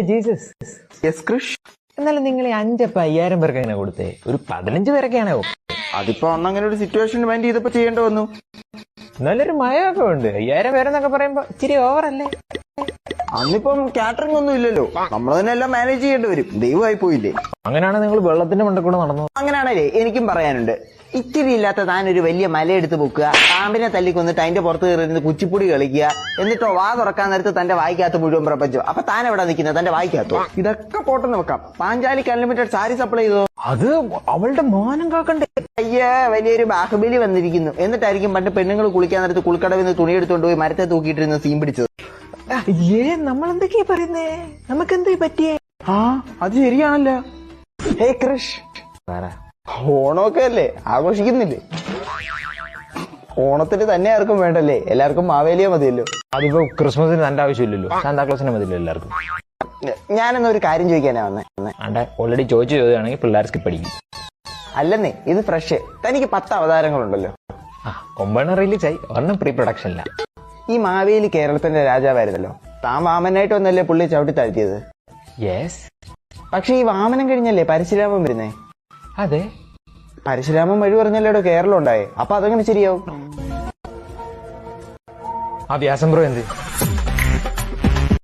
Jesus yes കൃഷ് എന്നാലും നിങ്ങൾ ഈ അഞ്ചപ്പ അയ്യായിരം പേർക്ക് എങ്ങനെ കൊടുത്തേ? ഒരു പതിനഞ്ച് പേരൊക്കെയാണ് അതിപ്പോ അന്ന് അങ്ങനെ ഒരു സിറ്റുവേഷൻ മൈൻഡ് ചെയ്തപ്പോ ചെയ്യേണ്ടി വന്നു. നല്ലൊരു മയമൊക്കെ ഉണ്ട്. അയ്യായിരം പേരെന്നൊക്കെ പറയുമ്പോ ഇച്ചിരി ഓവറല്ലേ? അന്നിപ്പം കാറ്ററിംഗ് ഒന്നും ഇല്ലല്ലോ. നമ്മൾ തന്നെ എല്ലാം മാനേജ് ചെയ്യേണ്ടി വരും. ദൈവമായി പോയില്ലേ? അങ്ങനെയാണ് നിങ്ങൾ വെള്ളത്തിന്റെ മണ്ടക്കൂടെ കൂടെ നടന്നു അങ്ങനെയാണല്ലേ എനിക്കും പറയാനുണ്ട്. ഇച്ചിരി ഇല്ലാത്ത താൻ ഒരു വലിയ മലയെടുത്ത് പൊക്കുക പാമ്പിനെ തല്ലിക്കൊന്നിട്ട് അതിന്റെ പുറത്ത് കയറിയിരുന്ന് കുച്ചിപ്പുടി കളിക്കുക എന്നിട്ടോ വാ തുറക്കാൻ നേരത്ത് തന്റെ വായിക്കാത്ത മുഴുവൻ പ്രപഞ്ചം. അപ്പൊ താൻ എവിടെ നിൽക്കുന്നത്? തന്റെ വായിക്കകത്തോ? ഇതൊക്കെ പോട്ടെന്ന് വെക്കാം. പാഞ്ചാലിക്ക് അൺലിമിറ്റഡ് സാരി സപ്ലൈ ചെയ്തോ? അത് അവളുടെ മാനം കാക്കണ്ടേ? അയ്യേ വലിയൊരു ബാഹുബലി വന്നിരിക്കുന്നു. എന്നിട്ടായിരിക്കും പണ്ട് പെണ്ണുങ്ങൾ കുളിക്കാൻ നേരത്ത് കുളിക്കടവിൽ നിന്ന് തുണി എടുത്തുകൊണ്ട് പോയി മരത്തെ തൂക്കിയിട്ടിരുന്ന സീൻ പിടിച്ചത്. ഏ നമ്മൾ എന്തൊക്കെയാ പറയുന്നേ? നമുക്ക് എന്തേ പറ്റിയേ? ആ അത് ശരിയാണല്ലോ. ഹേ കൃഷ് ഓണമൊക്കെ അല്ലേ ആഘോഷിക്കുന്നില്ലേ? ഓണത്തിന് തന്നെ ആർക്കും വേണ്ടല്ലേ? എല്ലാവർക്കും മാവേലിയ മതിയല്ലോ. അതിപ്പോ ക്രിസ്മസിന് തന്റെ ആവശ്യമില്ലല്ലോ. സാന്താക്ലോസിന് മതിയല്ലോ എല്ലാവർക്കും. ഞാനെന്നാ ഒരു കാര്യം ചോദിക്കാനാ വന്നേ. അണ്ടെ ഓൾറെഡി ചോദിച്ചു ചോദിക്കുകയാണെങ്കിൽ പിള്ളേർ സ്കിപ്പ് അടിക്കും. അല്ലെന്നേ ഇത് ഫ്രഷ് തനിക്ക് പത്ത് അവതാരങ്ങളുണ്ടല്ലോ. ആ ഒമ്പതെണ്ണം റിലീസ് ആയി. ഒരെണ്ണം പ്രീ പ്രൊഡക്ഷനില്ല ഈ മാവേലി കേരളത്തിന്റെ രാജാവായിരുന്നല്ലോ. താൻ വാമനായിട്ട് വന്നല്ലേ പുള്ളി ചവിട്ടി താഴ്ത്തിയത്? യെസ് പക്ഷെ ഈ വാമനം കഴിഞ്ഞല്ലേ പരശുരാമൻ വരുന്നേ? അതെ. പരശുരാമൻ വഴി പറഞ്ഞല്ലേടോ കേരളം ഉണ്ടായേ? അപ്പൊ അതങ്ങനെ ശരിയാവും? ആ വ്യാസം ബ്രോ എന്ത്?